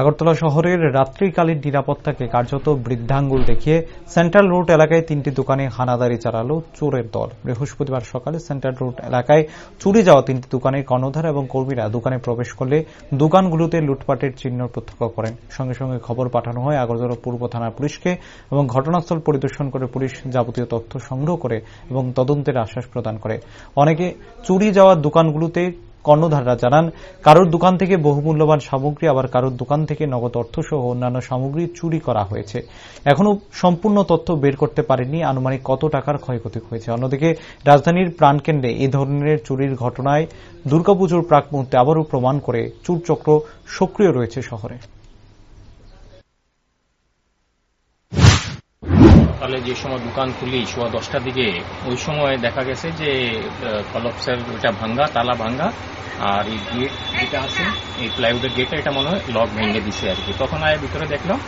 আগরতলা শহরের রাত্রিকালীন নিরাপত্তাকে কার্যত বৃদ্ধাঙ্গুল দেখিয়ে সেন্ট্রাল রোড এলাকায় তিনটি দোকানে হানাদারি চালালো চোরের দল। বৃহস্পতিবার সকালে সেন্ট্রাল রোড এলাকায় চুরি যাওয়া তিনটি দোকানের কর্ণধার এবং কর্মীরা দোকানে প্রবেশ করলে দোকানগুলোতে লুটপাটের চিহ্ন প্রত্যক্ষ করেন। সঙ্গে সঙ্গে খবর পাঠানো হয় আগরতলা পূর্ব থানার পুলিশকে এবং ঘটনাস্থল পরিদর্শন করে পুলিশ যাবতীয় তথ্য সংগ্রহ করে এবং তদন্তের আশ্বাস প্রদান করে। অনেকে চুরি যাওয়া দোকানগুলোতে কর্ণধাররা জানান, কারোর দোকান থেকে বহুমূল্যবান সামগ্রী, আবার কারোর দোকান থেকে নগদ অর্থসহ অন্যান্য সামগ্রী চুরি করা হয়েছে। এখনও সম্পূর্ণ তথ্য বের করতে পারেনি আনুমানিক কত টাকার ক্ষয়ক্ষতি হয়েছে। অন্যদিকে, রাজধানীর প্রাণকেন্দ্রে এ ধরনের চুরির ঘটনায় দুর্গাপুজোর প্রাক মুহূর্তে আবারও প্রমাণ করে চুরচক্র সক্রিয় রয়েছে শহরে। সকালে যে সময় দোকান খুলি, সোয়া দশটার দিকে, ওই সময় দেখা গেছে যে কলপসের ওইটা ভাঙ্গা, তালা ভাঙ্গা, আর এই গেট যেটা আছে, এই প্লাইউডের গেটটা, এটা মনে হয় লক ভেঙে দিছে আর কি। তখন আয় ভিতরে দেখলাম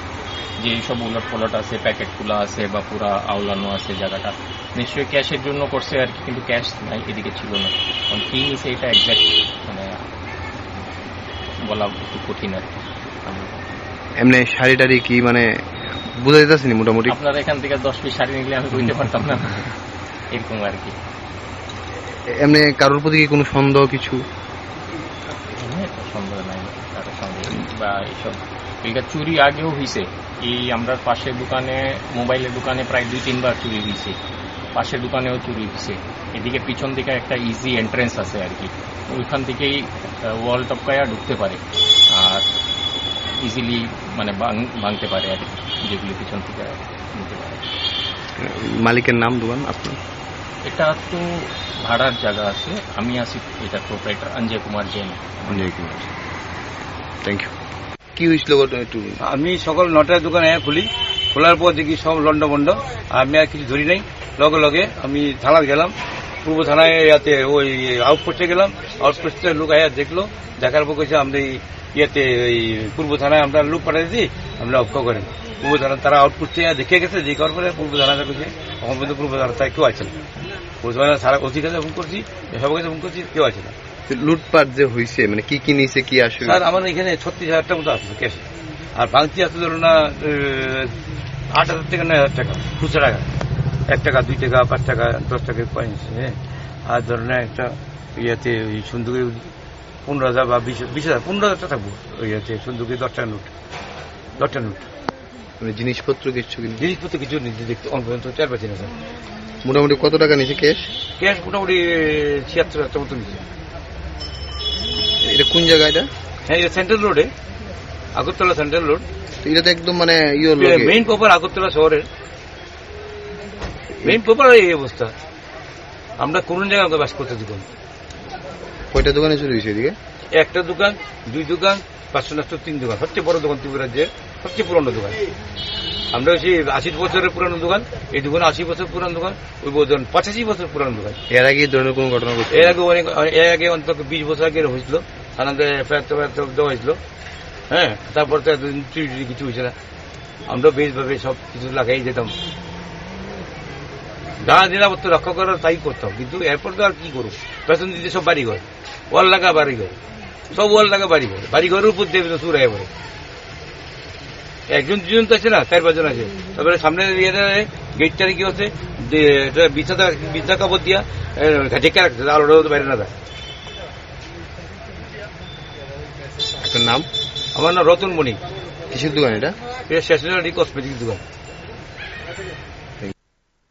যে এইসব উলট পলট আছে প্যাকেট খোলা আছে বা পুরা আওলানো আছে জায়গাটা। নিশ্চয়ই ক্যাশের জন্য করছে আর কি, কিন্তু ক্যাশ নাই, এদিকে ছিল না। কারণ কি নিছে এটা একজ্যাক্ট মানে বলা একটু কঠিন আর কি। এমনি শাড়ি টাড়ি কি মানে বুঝা যেতেছে নি মোটামুটি। আপনার এখান থেকে দশ পিস শাড়ি নিলে আমি বুঝতে পারতাম না। এরকম আর কি। এমনি কারোর প্রতি কি কোনো সন্দেহ কিছু? সন্দেহ নাই কারোর সন্দেহ বা এইসব। এটা চুরি আগেও হয়েছে এই আমরা পাশের দোকানে মোবাইলের দোকানে প্রায় দুই তিনবার চুরি হয়েছে পাশের দোকানেও চুরি হয়েছে এদিকে পিছন দিকে একটা ইজি এন্ট্রেন্স আছে আর কি। ওইখান থেকেই ওয়াল টপকায়া ঢুকতে পারে। আর ইজিলি মানে ভাঙ- ভাঙতে পারে আর কি যেগুলি পিছন থেকে নিতে পারে। মালিকের নাম দোকান আপনার এটা তো ভাড়ার জায়গা আছে। আমি আছি এটা proprietor Anjay Kumar Jain. Thank you কি হয়েছিল একটু আমি সকাল নটার দোকানে খুলি। খোলার পর দেখি সব লন্ড বন্ড আমি আর কিছু ধরি নাই। লগে লগে আমি থানায় গেলাম। পূর্ব থানায় ইয়াতে ওই আউটপোস্টে গেলাম আউটপোস্টে লোক আয়া দেখল দেখার পর কইছে আমরা ইয়েতে ওই পূর্ব থানায় আমরা লোক পাঠাইছি আমরা অক্ষ করেন। পূর্ব থানা তারা আউটপোস্টে দেখে গেছে যে করার পরে পূর্ব থানাতে কইছে তখন পর্যন্ত পূর্ব থানা তাই কেউ আছে না। পূর্ব থানা সারা অতি কাছে ফোন করছি সবার কাছে ফোন করছি কেউ আছে না। লুটপাট যে হয়েছে মানে কি কি নিয়েছে কি আসলে? স্যার আমার এখানে ছত্রিশ হাজার টাকা মতো আসছে ক্যাশ। আর বাংতি আসতে ধরুন না আট হাজার থেকে নয় হাজার টাকা খুচরা টাকা। এক টাকা দুই টাকা পাঁচ টাকা দশ টাকা কয়েন্স হ্যাঁ? আর ধরুন না একটা ইয়েতে ওই সন্দুকে পনেরো হাজার বা বিশ বিশ হাজার পনেরো হাজার টাকা থাকব ওই ইয়েতে সন্দুকে দশ টাকা নোট দশ টাকা নোট। মানে জিনিসপত্র কিছু জিনিসপত্র কিছু নিজে দেখতে অন পর্যন্ত চার পাঁচ স্যার মোটামুটি কত টাকা নিছে ক্যাশ ক্যাশ মোটামুটি ছিয়াত্তর হাজার মতো নিচ্ছে এটা কোন জায়গা এটা? হ্যাঁ এটা সেন্ট্রাল রোডে আগরতলা সেন্ট্রাল রোড এটা তো একদম মানে ইয়ে মেইন পেপার আগরতলা শহরের। মেইন পেপার এই অবস্থা। আমরা কোন জায়গায় বাস করতে দিব। কয়টা দোকানে চুরি হয়েছে এদিকে? একটা দোকান দুই দোকান পাঁচশো নষ্ট তিন দোকান। সবচেয়ে বড় দোকান ত্রিপুরা রাজ্যের সবচেয়ে পুরনো দোকান। আমরা হচ্ছে আশি বছরের পুরানো দোকান এই দোকান আশি বছর পুরানো দোকান ওই দোকান পঁচাশি বছর পুরানো দোকান। এর আগে ধরনের কোনো ঘটনা এর আগে অনেক এর আগে অন্তত বিশ বছর আগে হয়েছিল। এফআইআর টেফআইআর সব দেওয়া হয়েছিল। হ্যাঁ তারপর তো এতদিন চুরি কিছু হয়েছে না। আমরা বেশভাবে সব কিছু লাগাই যেতাম। যা নিরাপত্তা রক্ষা করার তাই করতাম কিন্তু এরপর তো আর কি করব? পেছন দিতে সব বাড়িঘর। ওয়াল লাগা বাড়িঘর। সব ওয়াল লাগা বাড়িঘর। বাড়িঘরের উপর দেবে তো সুরাই পড়ে। একজন দুজন তো আছে না চার পাঁচজন আছে। তারপরে সামনে গেটটারে কি হচ্ছে বিছনা কাপড় দিয়া ঢেকে রাখছে আলোটা বাইরে না যায় আপনার নাম? আমার নাম রতন মণি কিসের দোকান এটা? এটা স্টেশনারি কসমেটিক দোকান।